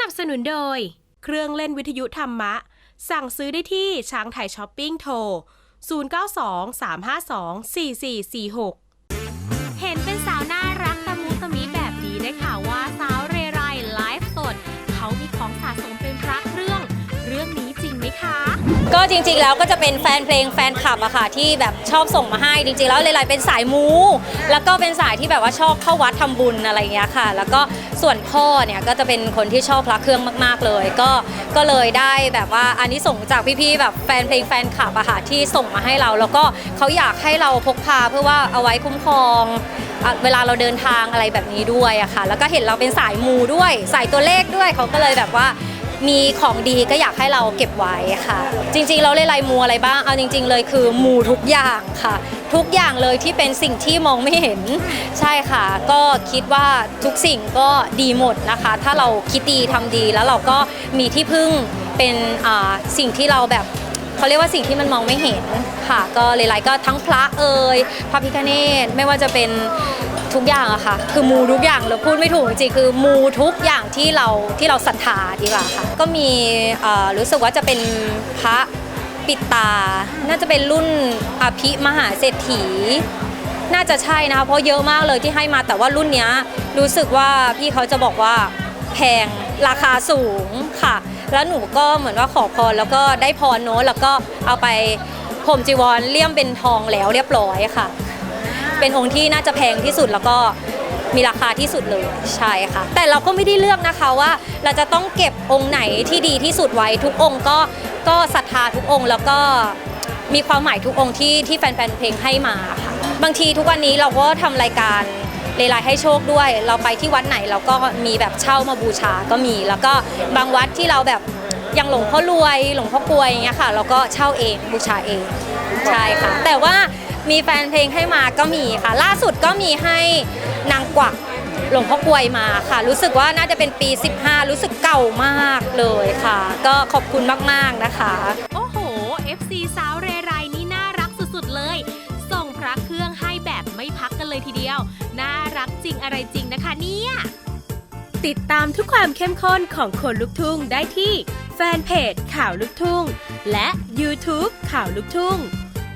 นับสนุนโดย เครื่องเล่นวิทยุธรรมะ สั่งซื้อได้ที่ช้างไทยช้อปปิ้งโทร 0923524446 เห็นเป็นสาวน่ารักตะมุตะมิแบบนี้ได้ค่ะว่าสาวเรไรไลฟ์สด เขามีของสะสม ก็จริงๆแล้วก็จะเป็นแฟนเพลงแฟนคลับอะค่ะที่แบบชอบส่งมาให้จริงๆแล้วเลไลเป็นสายมู แล้วก็เป็นสายที่แบบว่าชอบเข้าวัดทำบุญอะไรเงี้ยค่ะ แล้วก็ส่วนพ่อเนี่ยก็จะเป็นคนที่ชอบพระเครื่องมาก ๆเลย ก็ก็เลยได้แบบว่าอันนี้ส่งจากพี่ๆแบบแฟนเพลงแฟนคลับอะค่ะที่ส่งมาให้เรา แล้วก็เขาอยากให้เราพกพาเพื่อว่าเอาไว้คุ้มครองเวลาเราเดินทางอะไรแบบนี้ด้วยอะค่ะ แล้วก็เห็นเราเป็นสายมูด้วย สายตัวเลขด้วยเขาก็เลยแบบว่า มีของดีก็อยากให้เราเก็บไว้ค่ะ จริงๆ เราเล่นลายมูอะไรบ้าง เอาจริง ๆ เลยคือมูทุกอย่างค่ะ ทุกอย่างเลยที่เป็นสิ่งที่มองไม่เห็น ใช่ค่ะ ก็คิดว่าทุกสิ่งก็ดีหมดนะคะ ถ้าเราคิดดีทำดีแล้วเราก็มีที่พึ่งเป็นอ่าสิ่งที่เราแบบเขาเรียกว่าสิ่งที่มันมองไม่เห็นค่ะ ก็เลไลก็ทั้งพระเอ่ยพระพิฆเนศไม่ว่าจะเป็น ทุกอย่างอะค่ะ คือมูทุกอย่างเลยพูดไม่ถูกจริงๆคือมูทุกอย่างที่เราที่เราศรัทธาดีกว่าค่ะ ก็มีรู้สึกว่าจะเป็นพระปิดตา น่าจะเป็นรุ่นอภิมหาเศรษฐี น่าจะใช่นะคะเพราะเยอะมากเลยที่ให้มาแต่ว่ารุ่นนี้รู้สึกว่าพี่เขาจะบอกว่าแพงราคาสูงค่ะ แล้วหนูก็เหมือนว่าขอพรแล้วก็ได้พรโน้ตแล้วก็เอาไปผมจีวรเลี่ยมเป็นทองแล้วเรียบร้อยค่ะ เป็นองค์ที่น่าจะแพงที่สุดแล้วก็มีราคาที่สุดเลยใช่ค่ะ แต่เราก็ไม่ได้เลือกนะคะว่า เราจะต้องเก็บองค์ไหนที่ดีที่สุดไว้ทุกองค์ก็ก็ศรัทธาทุกองค์ แล้วก็มีความหมายทุกองค์ที่ที่แฟนๆเพลงให้มาค่ะบางทีทุกวันนี้เราก็ทำรายการเลไลให้โชคด้วย เราไปที่วัดไหนเราก็มีแบบเช่ามาบูชาก็มี แล้วก็บางวัดที่เราแบบย่างหลงพ่อรวยหลงพ่อกลวยอย่างเงี้ยค่ะ เราก็เช่าเองบูชาเองใช่ค่ะ แต่ว่า มีแฟนเพลงให้มาก็มีค่ะ ล่าสุดก็มีให้นางกวักหลวงพ่อกลวยมาค่ะ รู้สึกว่าน่าจะเป็นปี 15 รู้สึกเก่ามากเลยค่ะ ก็ขอบคุณมากๆนะคะ โอ้โห FC สาวเรไรนี่น่ารักสุดๆเลย ส่งพระเครื่องให้แบบไม่พักกันเลยทีเดียว น่ารักจริงอะไรจริงนะคะเนี่ยติดตามทุกความเข้มข้นของคนลุกทุ่งได้ที่แฟนเพจข่าวลุกทุ่ง และ YouTube ข่าวลุกทุ่ง